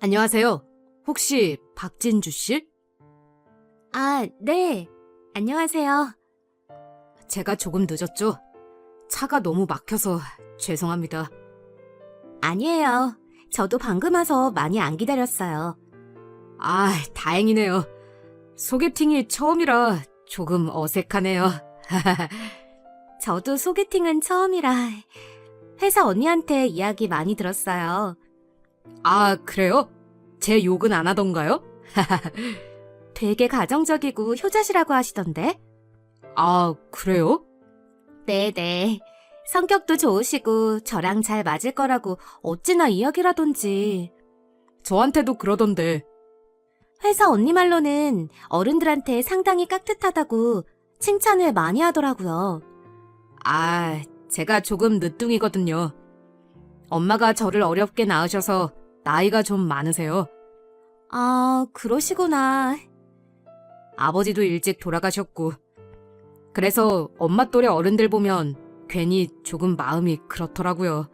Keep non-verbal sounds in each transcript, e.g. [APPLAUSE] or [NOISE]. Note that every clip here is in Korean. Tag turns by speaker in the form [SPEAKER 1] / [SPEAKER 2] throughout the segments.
[SPEAKER 1] 안녕하세요. 혹시 박진주 씨?
[SPEAKER 2] 아, 네. 안녕하세요.
[SPEAKER 1] 제가 조금 늦었죠? 차가 너무 막혀서 죄송합니다.
[SPEAKER 2] 아니에요. 저도 방금 와서 많이 안 기다렸어요.
[SPEAKER 1] 아, 다행이네요. 소개팅이 처음이라 조금 어색하네요. [LAUGHS]
[SPEAKER 2] 저도 소개팅은 처음이라 회사 언니한테 이야기 많이 들었어요.
[SPEAKER 1] 아, 그래요? 제 욕은 안 하던가요? [LAUGHS]
[SPEAKER 2] 되게 가정적이고 효자시라고 하시던데?
[SPEAKER 1] 아, 그래요?
[SPEAKER 2] 네네. 성격도 좋으시고 저랑 잘 맞을 거라고 어찌나 이야기를 하던지.
[SPEAKER 1] 저한테도 그러던데.
[SPEAKER 2] 회사 언니 말로는 어른들한테 상당히 깍듯하다고 칭찬을 많이 하더라고요.
[SPEAKER 1] 아, 제가 조금 늦둥이거든요. 엄마가 저를 어렵게 낳으셔서 나이가 좀 많으세요.
[SPEAKER 2] 아, 그러시구나.
[SPEAKER 1] 아버지도 일찍 돌아가셨고. 그래서 엄마 또래 어른들 보면 괜히 조금 마음이 그렇더라고요.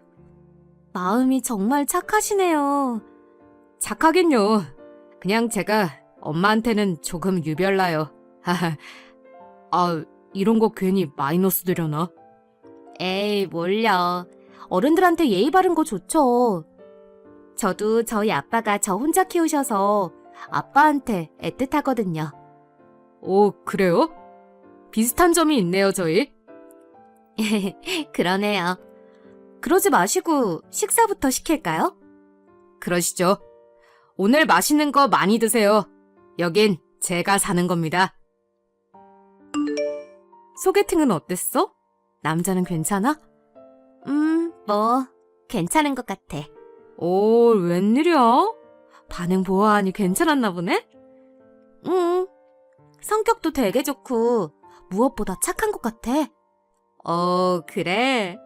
[SPEAKER 2] 마음이 정말 착하시네요.
[SPEAKER 1] 착하긴요. 그냥 제가 엄마한테는 조금 유별나요. [LAUGHS] 아, 이런 거 괜히 마이너스 되려나?
[SPEAKER 2] 에이, 뭘요. 어른들한테 예의 바른 거 좋죠. 저도 저희 아빠가 저 혼자 키우셔서 아빠한테 애틋하거든요.
[SPEAKER 1] 오, 그래요? 비슷한 점이 있네요, 저희. [LAUGHS]
[SPEAKER 2] 그러네요. 그러지 마시고 식사부터 시킬까요?
[SPEAKER 1] 그러시죠. 오늘 맛있는 거 많이 드세요. 여긴 제가 사는 겁니다. 소개팅은 어땠어? 남자는 괜찮아?
[SPEAKER 2] 음, 뭐, 괜찮은 것 같아.
[SPEAKER 1] 오, 웬일이야? 반응 보아하니 괜찮았나 보네?
[SPEAKER 2] 응. 성격도 되게 좋고, 무엇보다 착한 것 같아.
[SPEAKER 1] 어, 그래.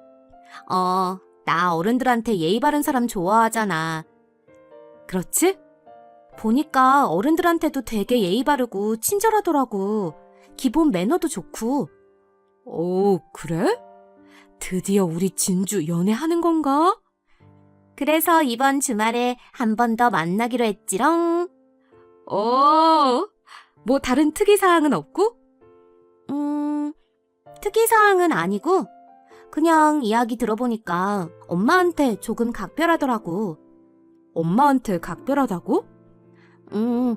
[SPEAKER 2] 어, 나 어른들한테 예의 바른 사람 좋아하잖아.
[SPEAKER 1] 그렇지?
[SPEAKER 2] 보니까 어른들한테도 되게 예의 바르고 친절하더라고. 기본 매너도 좋고.
[SPEAKER 1] 오, 그래? 드디어 우리 진주 연애하는 건가?
[SPEAKER 2] 그래서 이번 주말에 한 번 더 만나기로 했지롱.
[SPEAKER 1] 어, 뭐 다른 특이사항은 없고?
[SPEAKER 2] 음, 특이사항은 아니고, 그냥 이야기 들어보니까 엄마한테 조금 각별하더라고.
[SPEAKER 1] 엄마한테 각별하다고?
[SPEAKER 2] 음,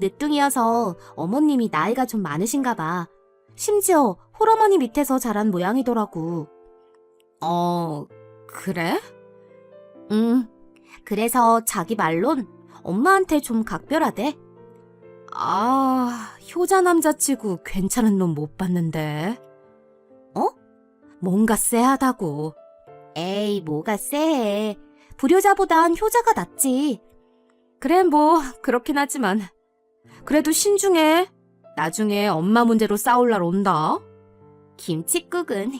[SPEAKER 2] 늦둥이여서 어머님이 나이가 좀 많으신가 봐. 심지어 홀어머니 밑에서 자란 모양이더라고.
[SPEAKER 1] 어, 그래?
[SPEAKER 2] 음, 그래서 자기 말론 엄마한테 좀 각별하대.
[SPEAKER 1] 아, 효자 남자치고 괜찮은 놈 못 봤는데.
[SPEAKER 2] 어?
[SPEAKER 1] 뭔가 쎄하다고.
[SPEAKER 2] 에이, 뭐가 쎄해. 불효자보단 효자가 낫지.
[SPEAKER 1] 그래, 뭐, 그렇긴 하지만. 그래도 신중해. 나중에 엄마 문제로 싸울 날 온다.
[SPEAKER 2] 김치국은.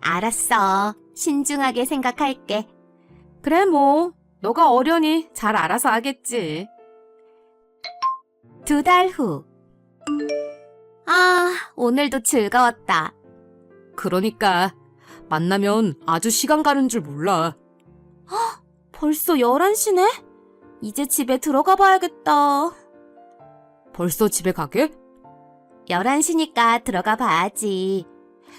[SPEAKER 2] 알았어. 신중하게 생각할게.
[SPEAKER 1] 그래, 뭐. 너가 어려니 잘 알아서 하겠지.
[SPEAKER 2] 두 달 후. 아, 오늘도 즐거웠다.
[SPEAKER 1] 그러니까. 만나면 아주 시간 가는 줄 몰라.
[SPEAKER 2] 벌써 11시네? 이제 집에 들어가 봐야겠다.
[SPEAKER 1] 벌써 집에 가게?
[SPEAKER 2] 11시니까 들어가 봐야지.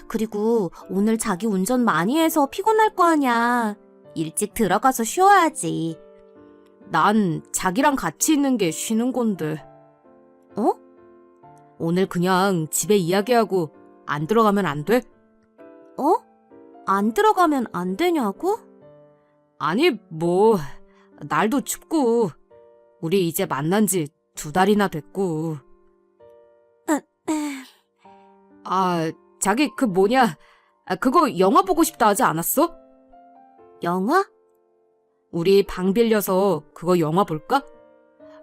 [SPEAKER 2] 그리고 오늘 자기 운전 많이 해서 피곤할 거 아냐. 일찍 들어가서 쉬어야지.
[SPEAKER 1] 난 자기랑 같이 있는 게 쉬는 건데.
[SPEAKER 2] 어?
[SPEAKER 1] 오늘 그냥 집에 이야기하고 안 들어가면 안 돼?
[SPEAKER 2] 어? 안 들어가면 안 되냐고?
[SPEAKER 1] 아니, 뭐, 날도 춥고, 우리 이제 만난 지 두 달이나 됐고. 아, 자기 그 뭐냐, 아, 그거 영화 보고 싶다 하지 않았어?
[SPEAKER 2] 영화?
[SPEAKER 1] 우리 방 빌려서 그거 영화 볼까?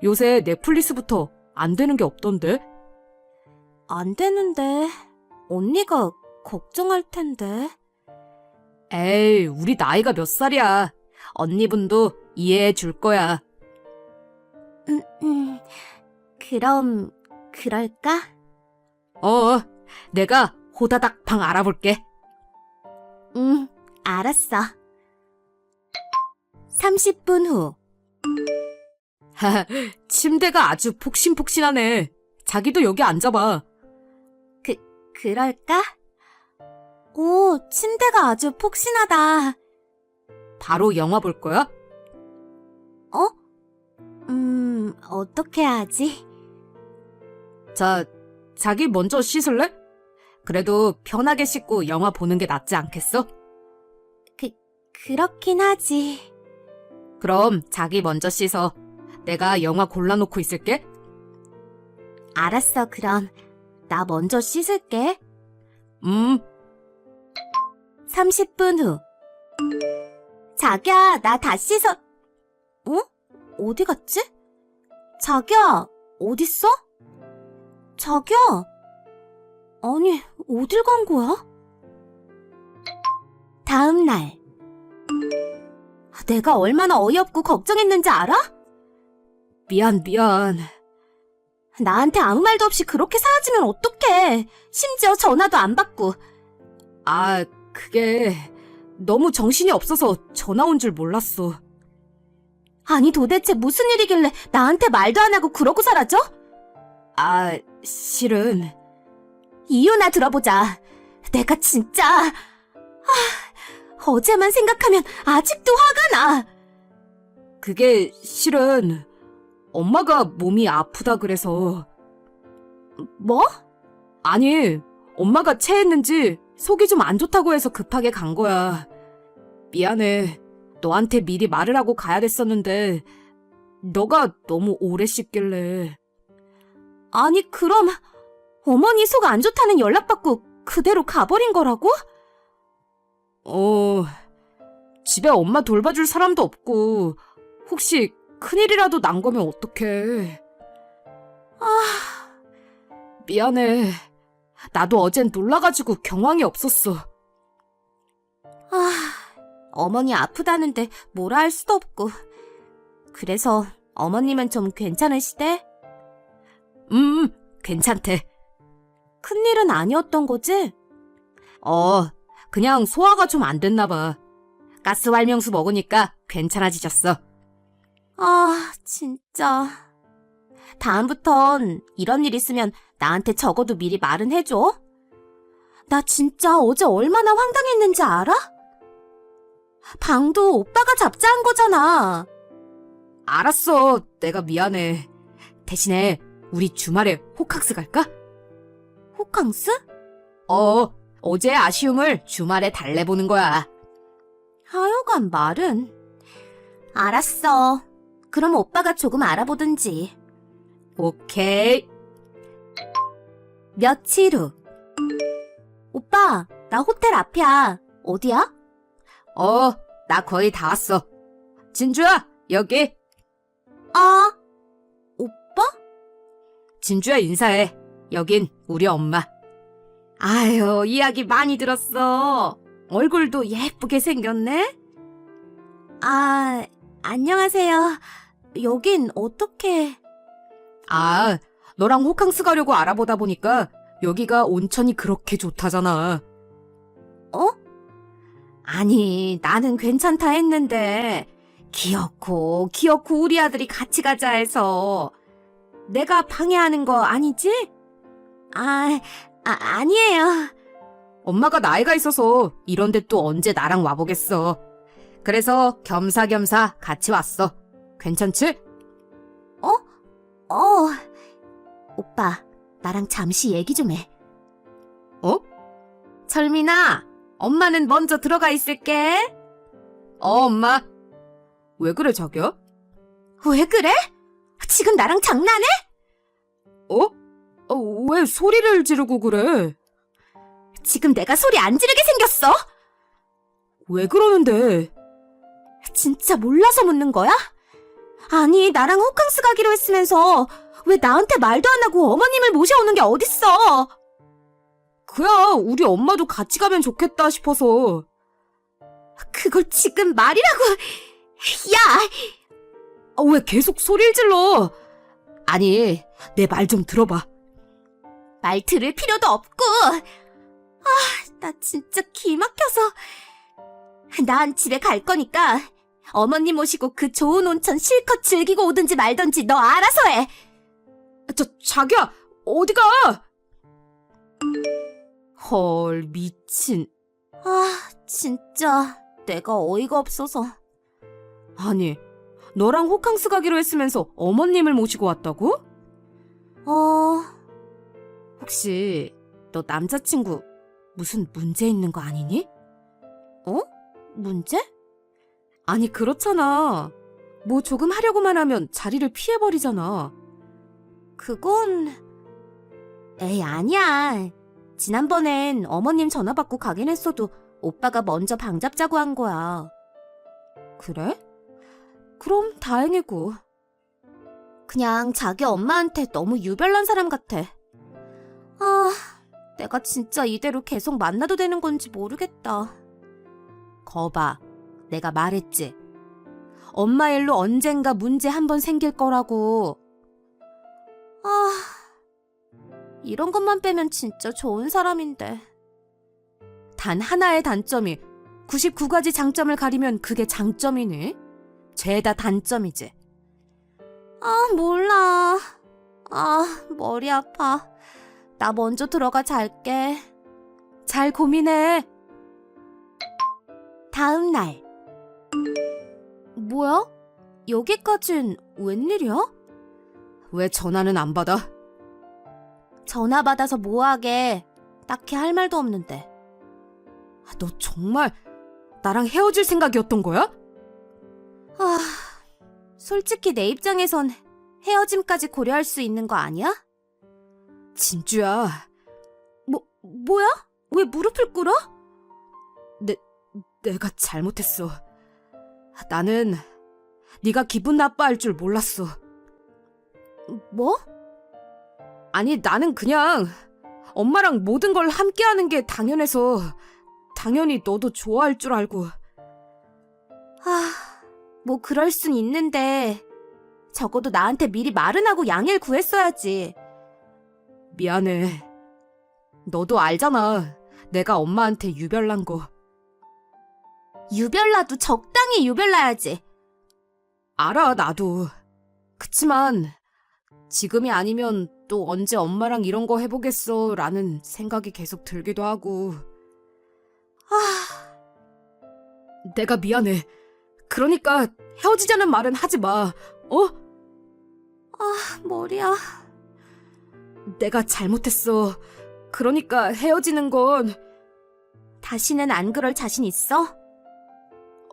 [SPEAKER 1] 요새 넷플릭스부터 안 되는 게 없던데?
[SPEAKER 2] 안 되는데. 언니가 걱정할 텐데.
[SPEAKER 1] 에이, 우리 나이가 몇 살이야. 언니분도 이해해 줄 거야.
[SPEAKER 2] 음, 음. 그럼, 그럴까?
[SPEAKER 1] 어, 내가 호다닥 방 알아볼게.
[SPEAKER 2] 응, 알았어. 30분 후.
[SPEAKER 1] 침대가 아주 폭신폭신하네. 자기도 여기 앉아봐.
[SPEAKER 2] 그럴까? 오, 침대가 아주 폭신하다.
[SPEAKER 1] 바로 영화 볼 거야?
[SPEAKER 2] 음, 어떻게 하지?
[SPEAKER 1] 자, 자기 먼저 씻을래? 그래도 편하게 씻고 영화 보는 게 낫지 않겠어?
[SPEAKER 2] 그렇긴 하지.
[SPEAKER 1] 그럼 자기 먼저 씻어. 내가 영화 골라놓고 있을게.
[SPEAKER 2] 알았어, 그럼. 나 먼저 씻을게.
[SPEAKER 1] 음,
[SPEAKER 2] 30분 후. 자기야, 나 다 씻어. 어? 어디 갔지? 자기야, 어딨어? 자기야. 아니, 어딜 간 거야? 다음 날. 내가 얼마나 어이없고 걱정했는지 알아?
[SPEAKER 1] 미안, 미안.
[SPEAKER 2] 나한테 아무 말도 없이 그렇게 사라지면 어떡해. 심지어 전화도 안 받고.
[SPEAKER 1] 아, 그게 너무 정신이 없어서 전화 온 줄 몰랐어.
[SPEAKER 2] 아니 도대체 무슨 일이길래 나한테 말도 안 하고 그러고 사라져?
[SPEAKER 1] 아, 실은
[SPEAKER 2] 이유나 들어보자. 내가 진짜 아, 어제만 생각하면 아직도 화가 나.
[SPEAKER 1] 그게 실은 엄마가 몸이 아프다 그래서
[SPEAKER 2] 뭐?
[SPEAKER 1] 아니, 엄마가 체했는지 속이 좀 안 좋다고 해서 급하게 간 거야. 미안해. 너한테 미리 말을 하고 가야 됐었는데 너가 너무 오래 씻길래
[SPEAKER 2] 아니 그럼 어머니 속 안 좋다는 연락 받고 그대로 가버린 거라고?
[SPEAKER 1] 어, 집에 엄마 돌봐줄 사람도 없고, 혹시 큰일이라도 난 거면 어떡해.
[SPEAKER 2] 아,
[SPEAKER 1] 미안해. 나도 어젠 놀라가지고 경황이 없었어.
[SPEAKER 2] 아, 어머니 아프다는데 뭐라 할 수도 없고. 그래서 어머님은 좀 괜찮으시대?
[SPEAKER 1] 음, 괜찮대.
[SPEAKER 2] 큰일은 아니었던 거지?
[SPEAKER 1] 어, 그냥 소화가 좀 안 됐나 봐. 가스 활명수 먹으니까 괜찮아지셨어.
[SPEAKER 2] 아, 진짜. 다음부턴 이런 일 있으면 나한테 적어도 미리 말은 해줘. 나 진짜 어제 얼마나 황당했는지 알아? 방도 오빠가 잡자한 거잖아.
[SPEAKER 1] 알았어. 내가 미안해. 대신에 우리 주말에 호캉스 갈까?
[SPEAKER 2] 호캉스?
[SPEAKER 1] 어, 어제 아쉬움을 주말에 달래보는 거야.
[SPEAKER 2] 하여간 말은. 알았어. 그럼 오빠가 조금 알아보든지.
[SPEAKER 1] 오케이.
[SPEAKER 2] 며칠 후. 오빠, 나 호텔 앞이야. 어디야?
[SPEAKER 1] 어, 나 거의 다 왔어. 진주야, 여기.
[SPEAKER 2] 아, 오빠?
[SPEAKER 1] 진주야, 인사해. 여긴 우리 엄마. 아유, 이야기 많이 들었어. 얼굴도 예쁘게 생겼네?
[SPEAKER 2] 아, 안녕하세요. 여긴 어떻게...
[SPEAKER 1] 아, 너랑 호캉스 가려고 알아보다 보니까 여기가 온천이 그렇게 좋다잖아.
[SPEAKER 2] 어?
[SPEAKER 1] 아니, 나는 괜찮다 했는데, 귀엽고, 귀엽고 우리 아들이 같이 가자 해서, 내가 방해하는 거 아니지?
[SPEAKER 2] 아, 아, 아니에요.
[SPEAKER 1] 엄마가 나이가 있어서 이런데 또 언제 나랑 와보겠어. 그래서 겸사겸사 같이 왔어. 괜찮지?
[SPEAKER 2] 어. 오빠, 나랑 잠시 얘기 좀 해.
[SPEAKER 1] 어? 철민아, 엄마는 먼저 들어가 있을게. 어, 엄마. 왜 그래, 자기야?
[SPEAKER 2] 왜 그래? 지금 나랑 장난해?
[SPEAKER 1] 어? 어, 왜 소리를 지르고 그래?
[SPEAKER 2] 지금 내가 소리 안 지르게 생겼어?
[SPEAKER 1] 왜 그러는데?
[SPEAKER 2] 진짜 몰라서 묻는 거야? 아니, 나랑 호캉스 가기로 했으면서 왜 나한테 말도 안 하고 어머님을 모셔오는 게 어딨어?
[SPEAKER 1] 그야, 우리 엄마도 같이 가면 좋겠다 싶어서.
[SPEAKER 2] 그걸 지금 말이라고. 야!
[SPEAKER 1] 아, 왜 계속 소리를 질러? 아니, 내 말 좀 들어봐.
[SPEAKER 2] 말 들을 필요도 없고. 아, 나 진짜 기 막혀서. 난 집에 갈 거니까 어머님 모시고 그 좋은 온천 실컷 즐기고 오든지 말든지 너 알아서 해.
[SPEAKER 1] 저, 자기야, 어디가? 헐, 미친.
[SPEAKER 2] 아, 진짜 내가 어이가 없어서.
[SPEAKER 1] 아니, 너랑 호캉스 가기로 했으면서 어머님을 모시고 왔다고?
[SPEAKER 2] 어,
[SPEAKER 1] 혹시 너 남자친구 무슨 문제 있는 거 아니니?
[SPEAKER 2] 어? 문제?
[SPEAKER 1] 아니, 그렇잖아. 뭐 조금 하려고만 하면 자리를 피해버리잖아.
[SPEAKER 2] 그건 에이 아니야. 지난번엔 어머님 전화 받고 가긴 했어도 오빠가 먼저 방 잡자고 한 거야.
[SPEAKER 1] 그래? 그럼 다행이고.
[SPEAKER 2] 그냥 자기 엄마한테 너무 유별난 사람 같아. 아, 내가 진짜 이대로 계속 만나도 되는 건지 모르겠다.
[SPEAKER 1] 거봐, 내가 말했지. 엄마 일로 언젠가 문제 한 번 생길 거라고.
[SPEAKER 2] 아, 이런 것만 빼면 진짜 좋은 사람인데.
[SPEAKER 1] 단 하나의 단점이 99가지 장점을 가리면 그게 장점이니? 죄다 단점이지.
[SPEAKER 2] 아, 몰라. 아, 머리 아파. 나 먼저 들어가 잘게.
[SPEAKER 1] 잘 고민해.
[SPEAKER 2] 다음 날. 뭐야? 여기까진 웬일이야?
[SPEAKER 1] 왜 전화는 안 받아?
[SPEAKER 2] 전화 받아서 뭐하게. 딱히 할 말도 없는데.
[SPEAKER 1] 아, 너 정말 나랑 헤어질 생각이었던 거야?
[SPEAKER 2] 아, 솔직히 내 입장에선 헤어짐까지 고려할 수 있는 거 아니야?
[SPEAKER 1] 진주야,
[SPEAKER 2] 뭐, 뭐야? 왜 무릎을 꿇어?
[SPEAKER 1] 내가 잘못했어. 나는 네가 기분 나빠할 줄 몰랐어.
[SPEAKER 2] 뭐?
[SPEAKER 1] 아니, 나는 그냥 엄마랑 모든 걸 함께 하는 게 당연해서 당연히 너도 좋아할 줄 알고.
[SPEAKER 2] 아, 뭐 그럴 순 있는데 적어도 나한테 미리 말은 하고 양해를 구했어야지.
[SPEAKER 1] 미안해. 너도 알잖아. 내가 엄마한테 유별난 거.
[SPEAKER 2] 유별나도 적당히 유별나야지.
[SPEAKER 1] 알아, 나도. 그치만, 지금이 아니면 또 언제 엄마랑 이런 거 해보겠어, 라는 생각이 계속 들기도 하고.
[SPEAKER 2] 아,
[SPEAKER 1] 내가 미안해. 그러니까 헤어지자는 말은 하지 마. 어?
[SPEAKER 2] 아, 머리야.
[SPEAKER 1] 내가 잘못했어. 그러니까 헤어지는 건,
[SPEAKER 2] 다시는 안 그럴 자신 있어?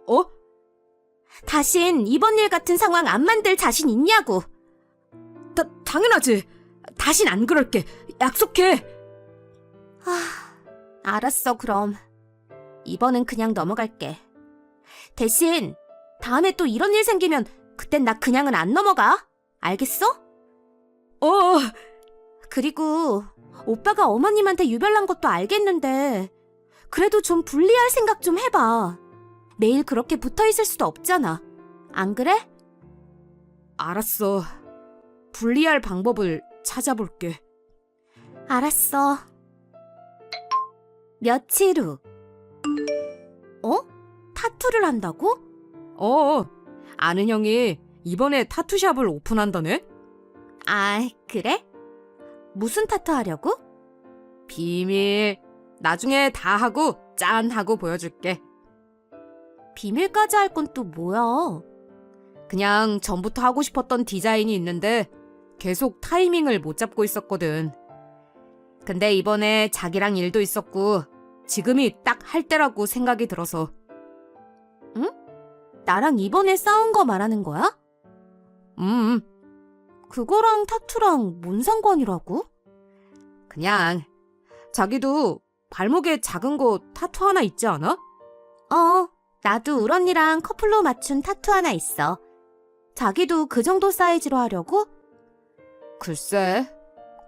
[SPEAKER 1] 어?
[SPEAKER 2] 다신 이번 일 같은 상황 안 만들 자신 있냐고.
[SPEAKER 1] 다, 당연하지. 다신 안 그럴게. 약속해.
[SPEAKER 2] 아, 알았어, 그럼. 이번은 그냥 넘어갈게. 대신, 다음에 또 이런 일 생기면, 그땐 나 그냥은 안 넘어가. 알겠어?
[SPEAKER 1] 어,
[SPEAKER 2] 그리고, 오빠가 어머님한테 유별난 것도 알겠는데, 그래도 좀 분리할 생각 좀 해봐. 매일 그렇게 붙어 있을 수도 없잖아. 안 그래?
[SPEAKER 1] 알았어. 분리할 방법을 찾아볼게.
[SPEAKER 2] 알았어. 며칠 후. 어? 타투를 한다고?
[SPEAKER 1] 어, 아는 형이 이번에 타투샵을 오픈한다네?
[SPEAKER 2] 아, 그래? 무슨 타투 하려고?
[SPEAKER 1] 비밀. 나중에 다 하고 짠 하고 보여줄게.
[SPEAKER 2] 비밀까지 할 건 또 뭐야?
[SPEAKER 1] 그냥 전부터 하고 싶었던 디자인이 있는데 계속 타이밍을 못 잡고 있었거든. 근데 이번에 자기랑 일도 있었고 지금이 딱 할 때라고 생각이 들어서
[SPEAKER 2] 나랑 이번에 싸운 거 말하는 거야?
[SPEAKER 1] 음
[SPEAKER 2] 그거랑 타투랑 뭔 상관이라고?
[SPEAKER 1] 그냥 자기도 발목에 작은 거 타투 하나 있지 않아?
[SPEAKER 2] 어, 나도 울 언니랑 커플로 맞춘 타투 하나 있어. 자기도 그 정도 사이즈로 하려고?
[SPEAKER 1] 글쎄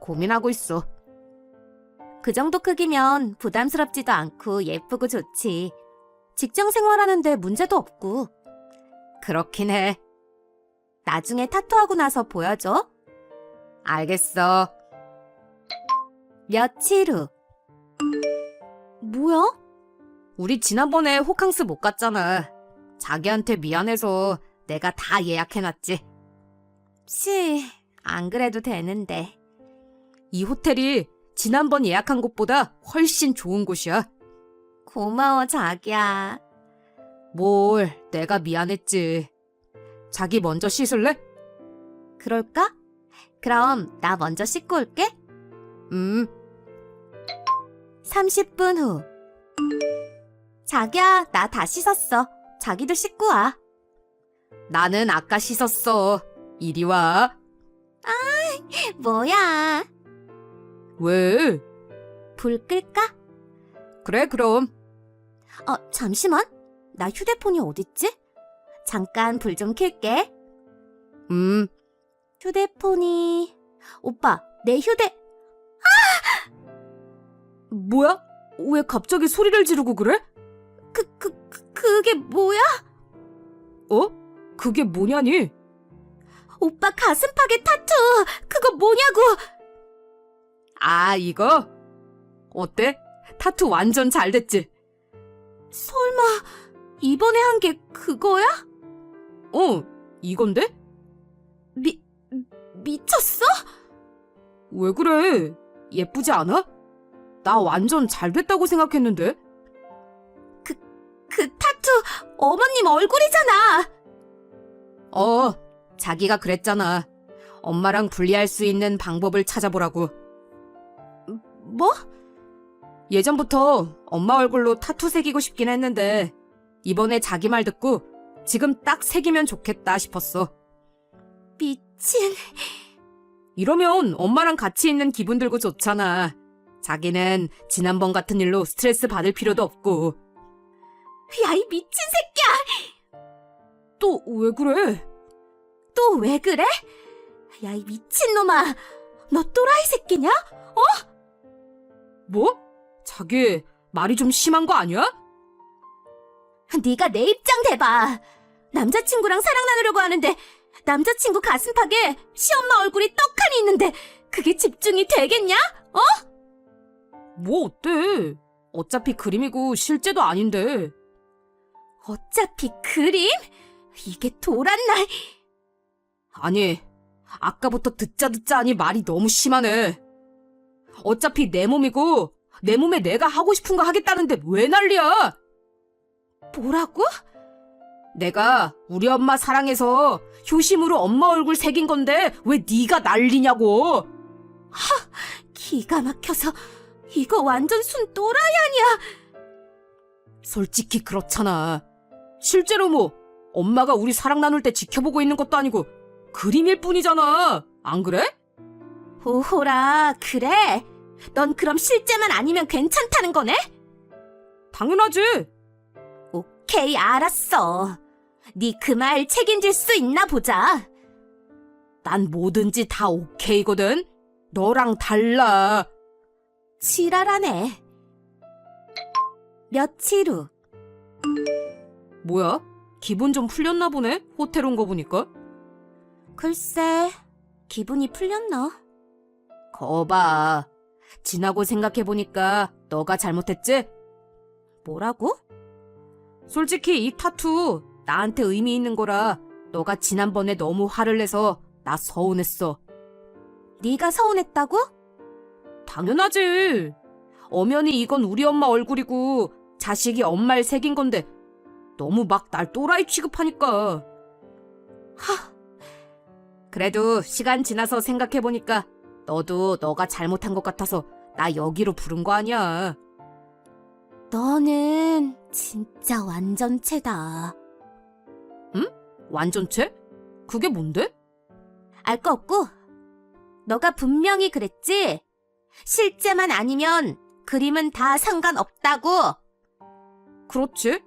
[SPEAKER 1] 고민하고 있어.
[SPEAKER 2] 그 정도 크기면 부담스럽지도 않고 예쁘고 좋지. 직장 생활하는데 문제도 없고.
[SPEAKER 1] 그렇긴 해.
[SPEAKER 2] 나중에 타투하고 나서 보여줘.
[SPEAKER 1] 알겠어.
[SPEAKER 2] 며칠 후. 뭐야?
[SPEAKER 1] 우리 지난번에 호캉스 못 갔잖아. 자기한테 미안해서 내가 다 예약해놨지.
[SPEAKER 2] 씨, 안 그래도 되는데.
[SPEAKER 1] 이 호텔이 지난번 예약한 곳보다 훨씬 좋은 곳이야.
[SPEAKER 2] 고마워, 자기야.
[SPEAKER 1] 뭘, 내가 미안했지. 자기 먼저 씻을래?
[SPEAKER 2] 그럴까? 그럼 나 먼저 씻고 올게.
[SPEAKER 1] 음,
[SPEAKER 2] 30분 후. 자기야, 나 다 씻었어. 자기도 씻고 와.
[SPEAKER 1] 나는 아까 씻었어. 이리 와.
[SPEAKER 2] 뭐야?
[SPEAKER 1] 왜?
[SPEAKER 2] 불 끌까?
[SPEAKER 1] 그래, 그럼.
[SPEAKER 2] 어, 잠시만. 나 휴대폰이 어딨지? 잠깐 불 좀 켤게.
[SPEAKER 1] 음,
[SPEAKER 2] 휴대폰이... 오빠, 내 휴대...
[SPEAKER 1] 뭐야? 왜 갑자기 소리를 지르고 그래?
[SPEAKER 2] 그, 그, 그, 그게 뭐야?
[SPEAKER 1] 어? 그게 뭐냐니?
[SPEAKER 2] 오빠 가슴팍에 타투! 그거 뭐냐고!
[SPEAKER 1] 아, 이거? 어때? 타투 완전 잘 됐지?
[SPEAKER 2] 설마, 이번에 한 게 그거야?
[SPEAKER 1] 어, 이건데?
[SPEAKER 2] 미, 미쳤어?
[SPEAKER 1] 왜 그래? 예쁘지 않아? 나 완전 잘 됐다고 생각했는데?
[SPEAKER 2] 그 타투, 어머님 얼굴이잖아!
[SPEAKER 1] 어, 자기가 그랬잖아. 엄마랑 분리할 수 있는 방법을 찾아보라고.
[SPEAKER 2] 뭐?
[SPEAKER 1] 예전부터 엄마 얼굴로 타투 새기고 싶긴 했는데, 이번에 자기 말 듣고 지금 딱 새기면 좋겠다 싶었어.
[SPEAKER 2] 미친.
[SPEAKER 1] 이러면 엄마랑 같이 있는 기분 들고 좋잖아. 자기는 지난번 같은 일로 스트레스 받을 필요도 없고.
[SPEAKER 2] 야, 이 미친 새끼야!
[SPEAKER 1] 또 왜 그래?
[SPEAKER 2] 또 왜 그래? 야, 이 미친놈아! 너 또라이 새끼냐?
[SPEAKER 1] 뭐? 자기 말이 좀 심한 거 아니야?
[SPEAKER 2] 네가 내 입장 대봐. 남자친구랑 사랑 나누려고 하는데 남자친구 가슴팍에 시엄마 얼굴이 떡하니 있는데 그게 집중이 되겠냐?
[SPEAKER 1] 뭐 어때? 어차피 그림이고 실제도 아닌데.
[SPEAKER 2] 어차피 그림? 이게 돌았나?
[SPEAKER 1] 아니, 아까부터 듣자 듣자 하니 말이 너무 심하네. 어차피 내 몸이고 내 몸에 내가 하고 싶은 거 하겠다는데 왜 난리야?
[SPEAKER 2] 뭐라고?
[SPEAKER 1] 내가 우리 엄마 사랑해서 효심으로 엄마 얼굴 새긴 건데 왜 네가 난리냐고.
[SPEAKER 2] 기가 막혀서 이거 완전 순 또라이 아니야?
[SPEAKER 1] 솔직히 그렇잖아. 실제로 뭐 엄마가 우리 사랑 나눌 때 지켜보고 있는 것도 아니고 그림일 뿐이잖아. 안 그래?
[SPEAKER 2] 오호라 그래? 넌 그럼 실제만 아니면 괜찮다는 거네?
[SPEAKER 1] 당연하지.
[SPEAKER 2] 오케이 알았어. 네 그 말 책임질 수 있나 보자.
[SPEAKER 1] 난 뭐든지 다 오케이거든. 너랑 달라.
[SPEAKER 2] 지랄하네. 며칠 후
[SPEAKER 1] 뭐야? 기분 좀 풀렸나 보네? 호텔 온 거 보니까.
[SPEAKER 2] 글쎄 기분이 풀렸나?
[SPEAKER 1] 거봐. 지나고 생각해보니까 너가 잘못했지?
[SPEAKER 2] 뭐라고?
[SPEAKER 1] 솔직히 이 타투 나한테 의미 있는 거라 너가 지난번에 너무 화를 내서 나 서운했어.
[SPEAKER 2] 네가 서운했다고?
[SPEAKER 1] 당연하지. 엄연히 이건 우리 엄마 얼굴이고 자식이 엄마를 새긴 건데 너무 막 날 또라이 취급하니까.
[SPEAKER 2] 하,
[SPEAKER 1] 그래도 시간 지나서 생각해보니까 너도 너가 잘못한 것 같아서 나 여기로 부른 거 아니야.
[SPEAKER 2] 너는 진짜 완전체다.
[SPEAKER 1] 완전체? 그게 뭔데?
[SPEAKER 2] 알 거 없고 너가 분명히 그랬지? 실제만 아니면 그림은 다 상관없다고.
[SPEAKER 1] 그렇지.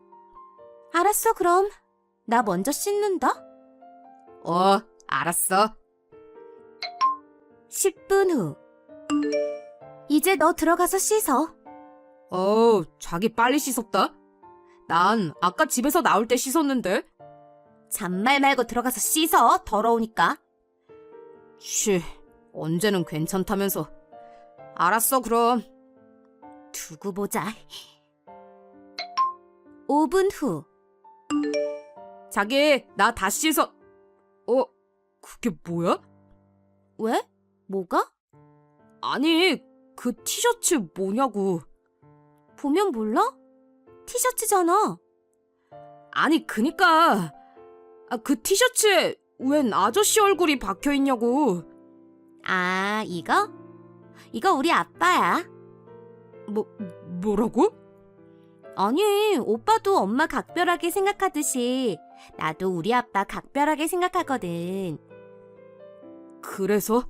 [SPEAKER 2] 알았어 그럼 나 먼저 씻는다.
[SPEAKER 1] 어, 알았어.
[SPEAKER 2] 10분 후 이제 너 들어가서 씻어.
[SPEAKER 1] 어, 자기 빨리 씻었다. 난 아까 집에서 나올 때 씻었는데.
[SPEAKER 2] 잔말 말고 들어가서 씻어. 더러우니까.
[SPEAKER 1] 쉬, 언제는 괜찮다면서. 알았어, 그럼.
[SPEAKER 2] 두고 보자. 5분 후
[SPEAKER 1] 자기, 나 다 씻어. 어, 그게 뭐야?
[SPEAKER 2] 왜? 뭐가?
[SPEAKER 1] 아니, 그 티셔츠 뭐냐고.
[SPEAKER 2] 보면 몰라? 티셔츠잖아.
[SPEAKER 1] 아니, 그니까. 아, 그 티셔츠에 웬 아저씨 얼굴이 박혀 있냐고.
[SPEAKER 2] 아, 이거? 이거 우리 아빠야.
[SPEAKER 1] 뭐, 뭐라고?
[SPEAKER 2] 아니, 오빠도 엄마 각별하게 생각하듯이 나도 우리 아빠 각별하게 생각하거든.
[SPEAKER 1] 그래서?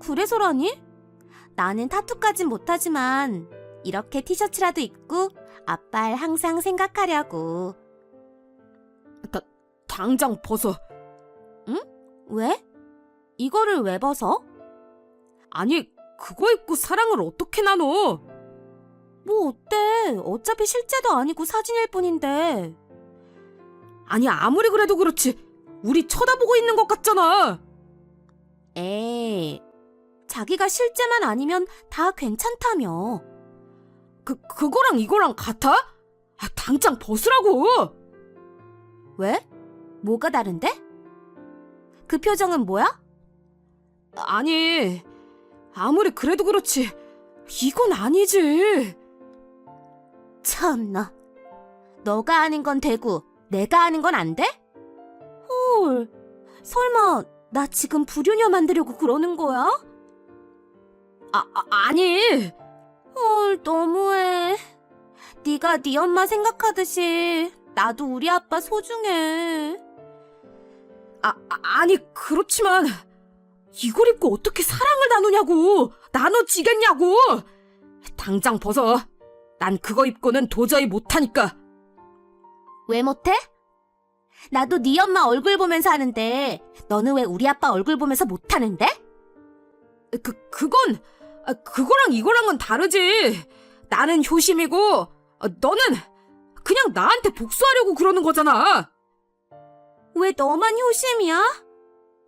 [SPEAKER 2] 그래서라니? 나는 타투까진 못하지만 이렇게 티셔츠라도 입고 아빠를 항상 생각하려고.
[SPEAKER 1] 당장 벗어.
[SPEAKER 2] 왜? 이거를 왜 벗어?
[SPEAKER 1] 아니, 그거 입고 사랑을 어떻게 나눠?
[SPEAKER 2] 뭐 어때? 어차피 실제도 아니고 사진일 뿐인데.
[SPEAKER 1] 아니, 아무리 그래도 그렇지. 우리 쳐다보고 있는 것 같잖아.
[SPEAKER 2] 에이, 자기가 실제만 아니면 다 괜찮다며.
[SPEAKER 1] 그, 그거랑 이거랑 같아? 아, 당장 벗으라고!
[SPEAKER 2] 왜? 뭐가 다른데? 그 표정은 뭐야?
[SPEAKER 1] 아니, 아무리 그래도 그렇지. 이건 아니지.
[SPEAKER 2] 참나. 너가 아는 건 되고 내가 아는 건안 돼? 헐, 설마 나 지금 불효녀 만들려고 그러는 거야?
[SPEAKER 1] 아, 아 아 니.
[SPEAKER 2] 헐, 너무해. 네가 네 엄마 생각하듯이 나도 우리 아빠 소중해.
[SPEAKER 1] 아, 아, 아니, 그렇지만, 이걸 입고 어떻게 사랑을 나누냐고! 나눠지겠냐고! 당장 벗어. 난 그거 입고는 도저히 못하니까.
[SPEAKER 2] 왜 못해? 나도 네 엄마 얼굴 보면서 하는데 너는 왜 우리 아빠 얼굴 보면서 못하는데?
[SPEAKER 1] 그, 그건, 아, 그거랑 이거랑은 다르지. 나는 효심이고, 아, 너는 그냥 나한테 복수하려고 그러는 거잖아.
[SPEAKER 2] 왜 너만 효심이야?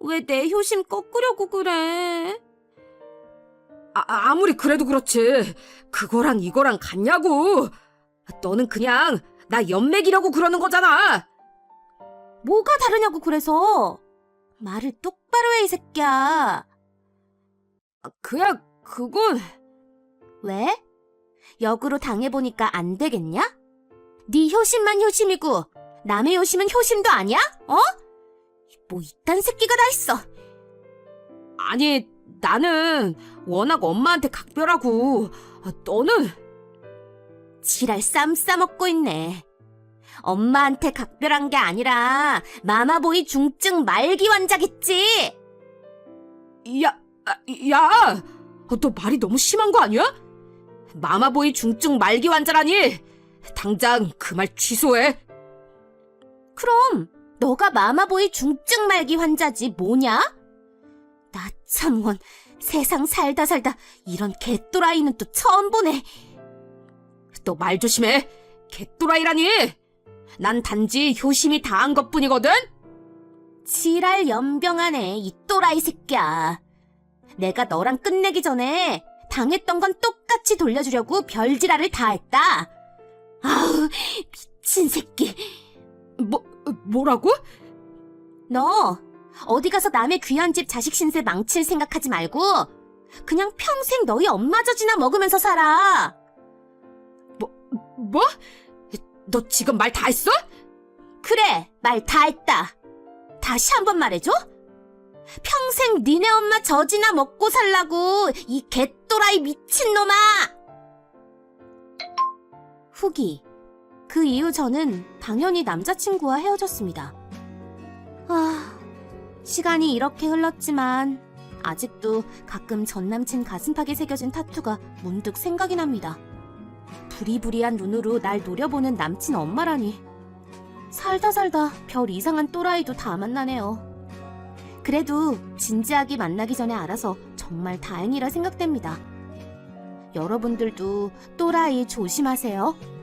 [SPEAKER 2] 왜 내 효심 꺾으려고 그래?
[SPEAKER 1] 아, 아무리 그래도 그렇지. 그거랑 이거랑 같냐고. 너는 그냥 나 연맥이라고 그러는 거잖아.
[SPEAKER 2] 뭐가 다르냐고 그래서 말을 똑바로 해 이 새끼야.
[SPEAKER 1] 아, 그야, 그건,
[SPEAKER 2] 왜? 역으로 당해보니까 안 되겠냐? 네 효심만 효심이고 남의 효심은 효심도 아니야? 어? 뭐 이딴 새끼가 다 있어.
[SPEAKER 1] 아니, 나는 워낙 엄마한테 각별하고, 아, 너는,
[SPEAKER 2] 지랄 쌈 싸먹고 있네. 엄마한테 각별한 게 아니라 마마보이 중증 말기 환자겠지.
[SPEAKER 1] 야, 아, 야! 어, 너 말이 너무 심한 거 아니야? 마마보이 중증 말기 환자라니! 당장 그 말 취소해!
[SPEAKER 2] 그럼 너가 마마보이 중증 말기 환자지 뭐냐? 나 참원 세상 살다 살다 이런 개또라이는 또 처음 보네.
[SPEAKER 1] 너 말 조심해! 개또라이라니! 난 단지 효심이 다한 것 뿐이거든?
[SPEAKER 2] 지랄 연병하네 이 또라이 새끼야. 내가 너랑 끝내기 전에 당했던 건 똑같이 돌려주려고 별지랄을 다 했다. 아우 미친 새끼.
[SPEAKER 1] 뭐, 뭐라고?
[SPEAKER 2] 너 어디 가서 남의 귀한 집 자식 신세 망칠 생각하지 말고 그냥 평생 너희 엄마 젖이나 먹으면서 살아.
[SPEAKER 1] 뭐? 너 지금 말 다 했어?
[SPEAKER 2] 그래 말 다 했다. 다시 한 번 말해줘. 평생 니네 엄마 젖이나 먹고 살라고 이 개또라이 미친놈아. 후기 그 이후 저는 당연히 남자친구와 헤어졌습니다. 아, 시간이 이렇게 흘렀지만 아직도 가끔 전 남친 가슴팍에 새겨진 타투가 문득 생각이 납니다. 부리부리한 눈으로 날 노려보는 남친 엄마라니. 살다 살다 별 이상한 또라이도 다 만나네요. 그래도 진지하게 만나기 전에 알아서 정말 다행이라 생각됩니다. 여러분들도 또라이 조심하세요.